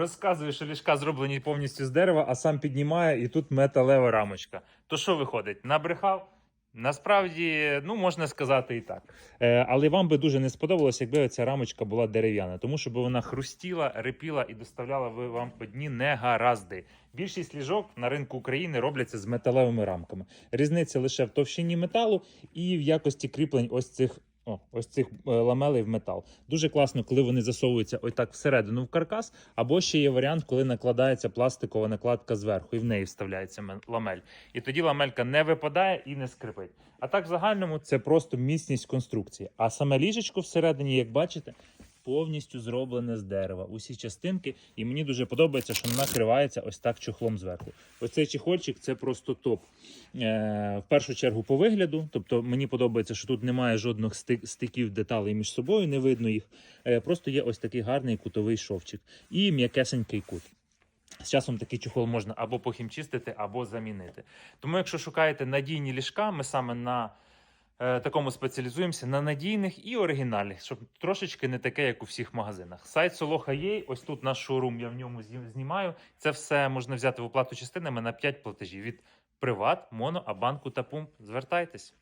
Розказує, що ліжка зроблені повністю з дерева, а сам піднімає і тут металева рамочка. То що виходить? Набрехав? Насправді, ну можна сказати і так. Е, але вам би дуже не сподобалось, якби ця рамочка була дерев'яна, тому що вона хрустіла, репіла і доставляла ви вам одні негаразди. Більшість ліжок на ринку України робляться з металевими рамками. Різниця лише в товщині металу і в якості кріплень ось цих. О, ось цих е, ламелей в метал. Дуже класно, коли вони засовуються ось так всередину в каркас, або ще є варіант, коли накладається пластикова накладка зверху, і в неї вставляється ламель. І тоді ламелька не випадає і не скрипить. А так, в загальному, це просто міцність конструкції. А саме ліжечко всередині, як бачите, повністю зроблене з дерева. Усі частинки, і мені дуже подобається, що вона накривається ось так чохлом зверху. Ось цей чехольчик це просто топ. Е, в першу чергу по вигляду. Тобто мені подобається, що тут немає жодних стик- стиків деталей між собою, не видно їх. Е, просто є ось такий гарний кутовий шовчик і м'якесенький кут. З часом такий чохол можна або похімчистити, або замінити. Тому, якщо шукаєте надійні ліжка, ми саме на такому спеціалізуємося на надійних і оригінальних, щоб трошечки не таке, як у всіх магазинах. Сайт Солоха. Ось тут наш шоурум, я в ньому зні- знімаю. Це все можна взяти в оплату частинами на 5 платежів від Приват, Моно, Абанку та Пумп. Звертайтесь.